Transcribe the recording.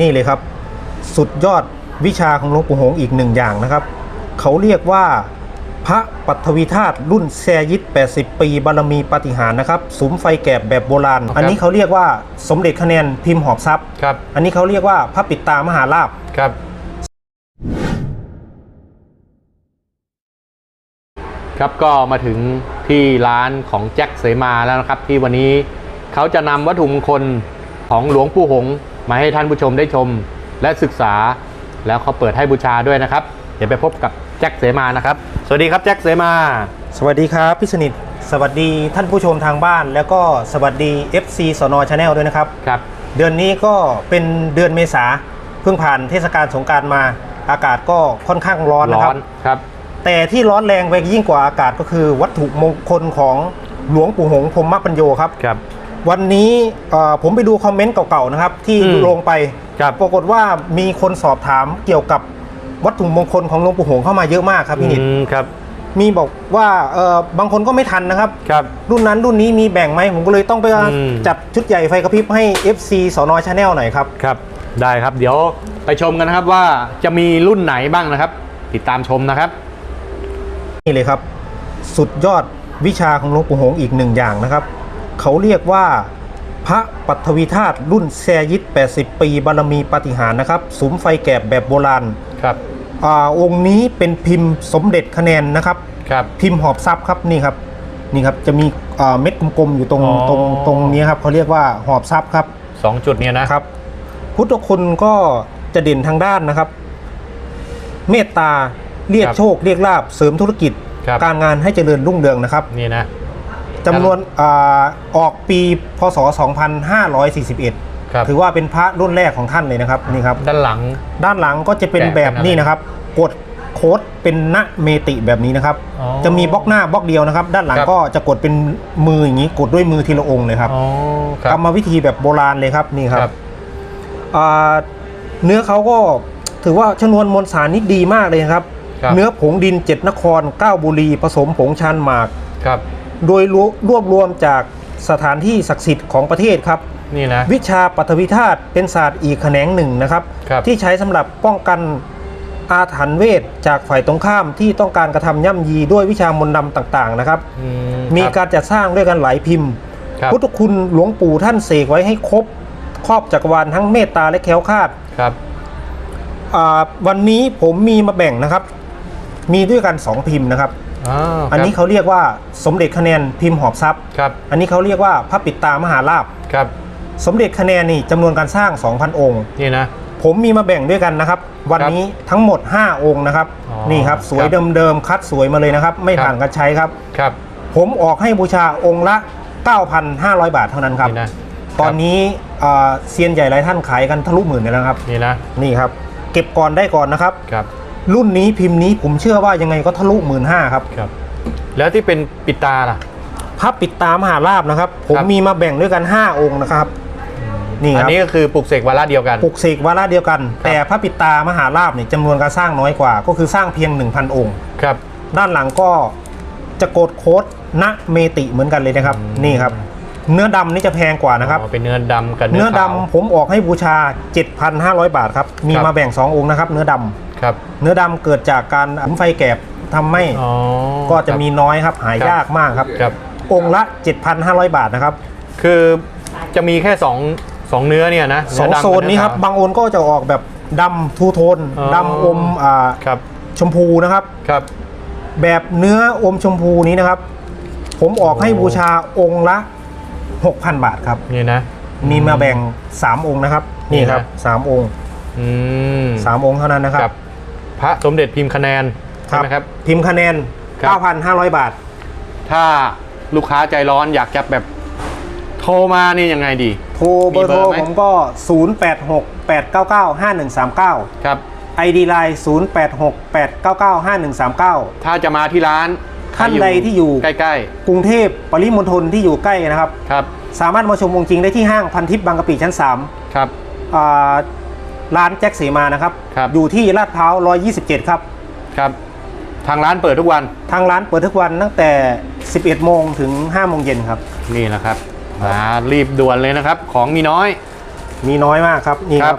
นี่เลยครับ สุดยอดวิชาของหลวงปู่หงส์อีกหนึ่งอย่างนะครับ เขาเรียกว่าพระปัทวีธาตุรุ่นแซยิต 80 ปีบารมีปาฏิหารย์นะครับสุมไฟแกบแบบโบราณครับอันนี้เขาเรียกว่าสมเด็จคะแนนพิมพ์หอบทรัพย์ ครับ อันนี้เขาเรียกว่าพระปิดตามหาลาภครับ ครับก็มาถึงที่ร้านของแจ็คเสมาแล้วนะครับ ที่วันนี้เขาจะนำวัตถุมงคลของหลวงปู่หงส์ มาให้ท่านผู้ชมได้ชมและศึกษา แล้วเขาเปิดให้บูชาด้วยนะครับ เดี๋ยวไปพบกับแจ็คเสมานะครับ สวัสดีครับแจ็คเสมา สวัสดีครับพี่สนิท สวัสดีท่านผู้ชมทางบ้าน แล้วก็สวัสดี FC สนชาแนลด้วยนะครับ ครับ เดือนนี้ก็เป็นเดือนเมษาเพิ่งผ่านเทศกาลสงกรารมา อากาศก็ค่อนข้างร้อนนะคร้รัอบนครับ แต่ที่ร้อนแรงไปยิ่งกว่าอากาศก็คือวัตถุมงคลของหลวงปู่หงส์พรหมปัญโยครับ ครับ วันนี้เอ่อผมไปดูคอมเมนต์เก่าๆนะครับ ที่อืมลงไปครับปรากฏว่ามีคนสอบถามเกี่ยวกับวัตถุมงคลของหลวงปู่หงส์เข้ามาเยอะมากครับพี่นิดอืมครับ มีบอกว่าเออบางคนก็ไม่ทันนะครับครับ รุ่นนั้นรุ่นนี้มีแบ่งไหมผมก็เลยต้องไปอืมจัดชุดใหญ่ไฟกระพริบให้ FC สอนอชาแนลหน่อยครับครับ ได้ครับเดี๋ยวไปชมกันนะครับว่าจะมีรุ่นไหนบ้างนะครับ ติดตามชมนะครับนี่เลยครับ สุดยอดวิชาของหลวงปู่หงส์อีกหนึ่งอย่างนะครับ เขาเรียกว่าพระปัทวีธาตุรุ่นแซยิต 80 ปีบารมีปาฏิหารย์นะครับสุมไฟแกบแบบโบราณครับอาองค์นี้เป็นพิมพ์สมเด็จคะแนนนะครับ ครับ พิมพ์หอบทรัพย์ครับนี่ครับนี่ครับจะมีอ่าเม็ดกลมๆอยู่ตรงอ๋อ ตรงตรงนี้ครับเขาเรียกว่าหอบทรัพย์ครับสองจุดเนี่ยนะครับ พุทธคุณก็จะเด่นทางด้านนะครับ เมตตาเรียกครับโชคเรียกลาบเสริมธุรกิจ ครับ การงานให้เจริญรุ่งเรืองนะครับ นี่นะ จำนวนอาออกปีพศ 2541ครับถือว่าเป็นพระรุ่นแรกของท่านเลยนะครับนี่ครับด้านหลังด้านหลังก็จะเป็นแกะแบบเป็นอะไรนี้นะครับกดโค้ดเป็นณเมติแบบนี้นะครับอ๋อจะมีบล็อกหน้าบล็อกเดียวนะครับ ด้านหลังครับก็จะกดเป็นมืออย่างนี้กดด้วยมือทีละองค์เลยครับอ๋อคกรัรบรมวิธีแบบโบราณเลยครับนี่ครับครับอ่าเนื้อเขาก็ถือว่าชนวนมวลสารนี่ดีมากเลยครับครับ เนื้อผงดินเจ็ดนครเก้าบุรีผสมผงชันหมากครับ โดยรวรวบรวมจากสถานที่ศักดิ์สิทธิ์ของประเทศครับนี่นะวิชาปฐวิธาตุเป็นศาสตร์อีกแขนงหนึ่งนะครับครับที่ใช้สำหรับป้องกันอาถรรพ์เวทจากฝ่ายตรงข้ามที่ต้องการกระทำย่ำยีด้วยวิชามนต์ดำต่างๆนะครับอืมีครับการจัดสร้างด้วยกันหลายพิมพ์ครับพุทธคุณหลวงปู่ท่านเสกไว้ให้ครบครอบจักรวาลทั้งเมตตาและแคล้วคลาดครับอ่าวันนี้ผมมีมาแบ่งนะครับ มีด้วยกัน2พิมพ์นะครับ อ๋ออันนี้เขาเรียกว่าสมเด็จคะแนนพิมพ์หอบทรัพย์ครับ อันนี้เขาเรียกว่าพระปิดตามหาลาภครับ สมเด็จคะแนนนี่จำนวนการสร้าง 2,000 องค์นี่นะผมมีมาแบ่งด้วยกันนะครับ วันนี้ทั้งหมด 5 องค์นะครับอ๋อนี่ครับสวยครับเดิมๆคัดสวยมาเลยนะครับ ไม่ครับผ่านการใช้ครับครับ ผมออกให้บูชาองค์ละ 9,500 บาทเท่านั้นครับนี่นะตอนนี้อ่าเซียนใหญ่หลายท่านขายกันทะลุหมื่นเลยแล้วครับนี่นะนี่ครับ เก็บก่อนได้ก่อนนะครับครับ รุ่นนี้พิมพ์นี้ผมเชื่อว่ายังไงก็ทะลุหมื่นห้าครับ ครับ แล้วที่เป็นปิดตาล่ะ พับปิดตามหาลาบนะครับ ผมครับ มีมาแบ่งด้วยกัน 5 องค์นะครับ นี่อัคนรับนี้ก็คือปลุกเสกวาระเดียวกัน ปลุกเสกวาระเดียวกัน แต่พระปิดตามหาลาบเนี่ยจำนวนการสร้างน้อยกว่า ก็คือสร้างเพียง 1,000 องค์ ครับ ด้านหลังก็จะกดโค้ดณเมติเหมือนกันเลยนะครับอืมนี่ครับ เนื้อดำนี่จะแพงกว่านะครับ อ๋อเป็นเนื้อดำกับเนื้เนื้ออดำขาว ผมออกให้บูชา 7,500 บาทครับ มีครับ มาแบ่ง 2 องค์นะครับ เนื้อดำ ครับเนื้อดำเกิดจากการหมุนไฟแกบทำให้อ๋อก็จะมีครับน้อยครับหาครับยากมากครับ ครับ องค์ละ 7,500 บาทนะครับคือจะมีแค่สองสองเนื้อเนี่ยนะสองเดำกับโซนนี้ครับเอขาวบางองค์ก็จะออกแบบดำทูโทนอ๋อดำอมอ่าครับ ชมพูนะครับ ครับ แบบเนื้ออมชมพูนี้นะครับ ผมออกให้โอ้บูชาองค์ละ 6,000 บาทครับ นี่นะ มีมาแบ่ง 3 องค์นะครับ นี่ครับนี่นะสามองค์ อืมสามองค์เท่านั้นนะครับ พระสมเด็จพิมพ์คะแนนครัใช่บไหมครับ พิมพ์คะแนน ครับ 9,500 บาท ถ้าลูกค้าใจร้อนอยากจะแบบโทรมานี่ยังไงดี โทรเบอร์โทรมีเบอร์ไหม ผมก็ 0868995139 ครับ ID Line 0868995139 ถ้าจะมาที่ร้านท่านใดที่อยู่ ใกล้กรุงเทพปริมณฑลที่อยู่ใกล้นะครับ ๆ ครับสามารถมาชมองค์จริงได้ที่ห้างพันทิพย์บางกะปิชั้น3ครับ อ่า ร้านแจ็คเสมานะครับ ครับ อยู่ที่ลาดพร้าว127 ครับ ครับ ทางร้านเปิดทุกวันทางร้านเปิดทุกวันตั้งแต่ 11 โมงถึง 5 โมงเย็นครับ นี่นะครับมารีบด่วนเลยนะครับ ของมีน้อย มีน้อยมากครับ นี่ครับครับ